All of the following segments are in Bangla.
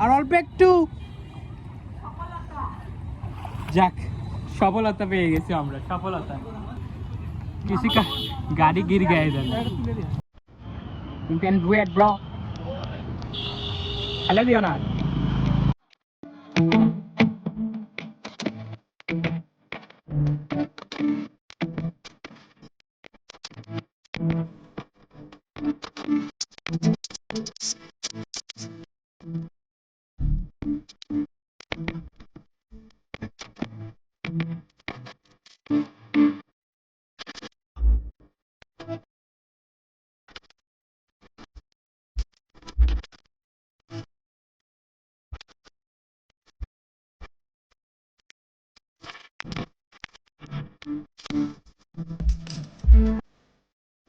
আর অল্প একটু যাক সফলতা পেয়ে গেছি আমরা সফলতা किसी का गाड़ी गिर गया इधर you can do it bro hello Diona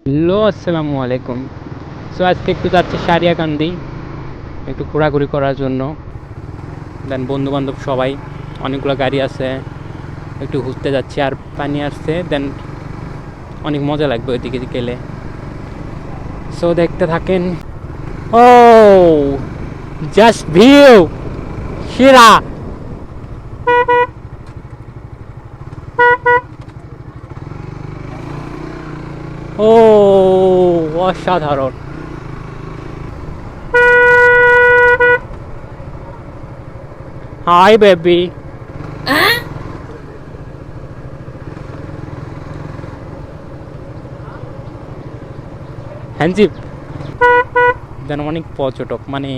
hello, আসসালামু আলাইকুম। সো আজকে একটু যাচ্ছি সারিয়াকান্দি, একটু ঘোরাঘুরি করার জন্য। দেন বন্ধু বান্ধব সবাই, অনেকগুলো গাড়ি আছে, একটু ঘুরতে যাচ্ছি, আর পানি আসছে দেন অনেক মজা লাগবে ওইদিকে গেলে। সো দেখতে থাকেন। ও জাস্ট ভিউ শিরা। ও, অসাধারণ। High, baby. হ্যান্সিপ দেন অনেক পর্যটক মানে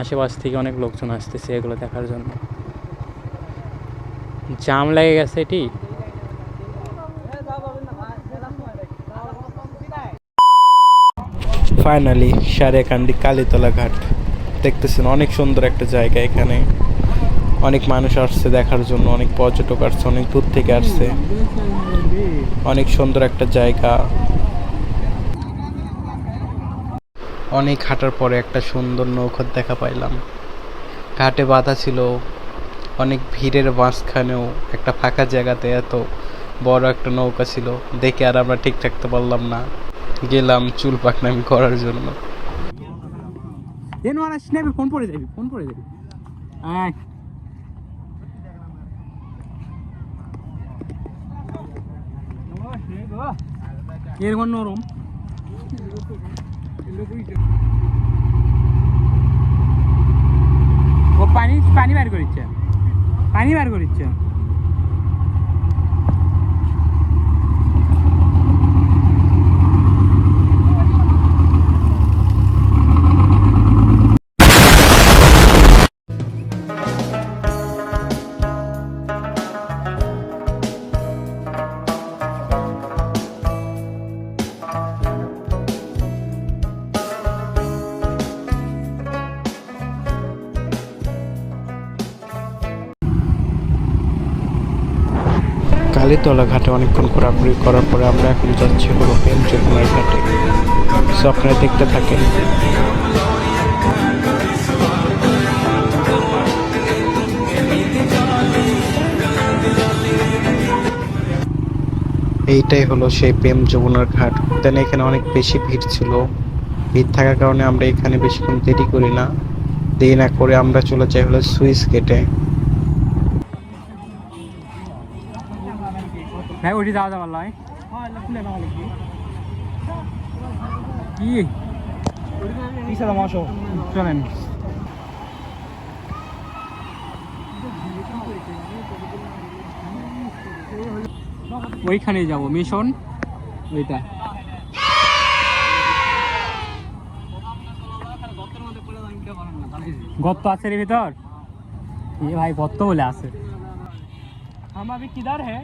আশেপাশ থেকে অনেক লোকজন আসতেছে এগুলো দেখার জন্য। জাম লেগে গেছে এটি? ফাইনালি সারেকান্দি কালীতলা ঘাট দেখতেছেন। অনেক সুন্দর একটা জায়গা এখানে। অনেক মানুষ আসছে দেখার জন্য, অনেক পর্যটক আসছে, অনেক দূর থেকে আসছে। অনেক সুন্দর একটা জায়গা। অনেক হাঁটার পরে একটা সুন্দর নৌকা দেখা পাইলাম। ঘাটে বাধা ছিল। অনেক ভিড়ের মাঝখানেও একটা ফাঁকা জায়গাতে এত বড় একটা নৌকা ছিল। দেখে আর আমরা ঠিক থাকতে পারলাম না। গেলাম, চুল পাকনামি করার জন্য। এনো আর আসলে ফোন করে যাবি ফোন করে যাবি। আয়। এর নরম। ও পানি পানি বার করিচ্ছে। পানি বার করিচ্ছে। কালীতলা ঘাটে অনেকক্ষণ ঘোরাঘুরি করার পরে আমরা এখন যাচ্ছি হলো পেঞ্চকুমার ঘাটে। সো আপনারা দেখতে থাকেন। এইটাই হলো সেই প্রেম যমুনার ঘাট। দেন এখানে অনেক বেশি ভিড় ছিল। ভিড় থাকার কারণে আমরা এখানে বেশিক্ষণ দেরি করি না। দেরি না করে আমরা চলে যাই হলো সুইস গেটে। ভাই ওটি যাওয়া যাবার লয় কি চলেন ওইখানে যাব মিশন ওইটা গর্ত আছে রে ভিতর ये भाई गत्त बोले আছে हम अभी किधर है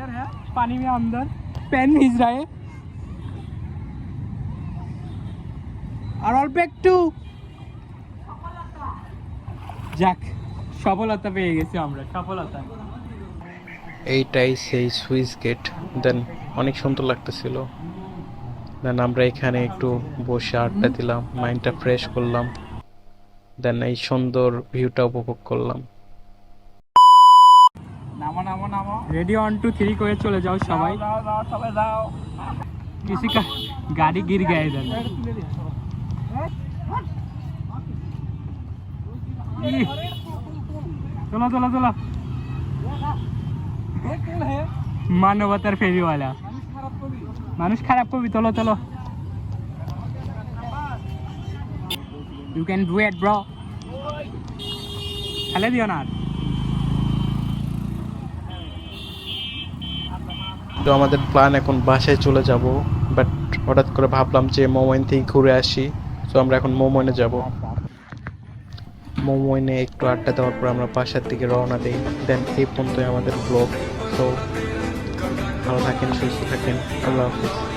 इधर है पानी में अंदर पेन ভিজ रहा है আর অল্প একটু যাক সফলতা পেয়ে গেছি আমরা সফলতা এইটাই সেই সুইচ গেট দেন অনেক সুন্দর লাগতেছিল দেন আমরা এখানে একটু বসে আড্ডা দিলাম মাইন্ডটা ফ্রেশ করলাম দেন এই সুন্দর ভিউটা উপভোগ করলাম নামো নামো নামো রেডি ওয়ান টু থ্রি করে চলে যাও সবাই সবাই যাও किसी का गाड़ी गिर गया इधर চলো চলো চলো মানবতার ফেরিওয়ালা মানুষ খারাপ করবি চলো চলো you can do it bro ফেলে দিও না আর। আমাদের প্ল্যান এখন বাসায় চলে যাব বাট হঠাৎ করে ভাবলাম যে মোমোইন থেকে ঘুরে আসি তো আমরা এখন মোমোইনে যাব। মোমোইনে একটু আড্ডা দেওয়ার পর আমরা বাসার দিকে রওনা দিই দেন এই পর্যন্তই আমাদের ব্লগ তো ভালো থাকেন, সুস্থ থাকেন, আল্লাহ হাফিজ।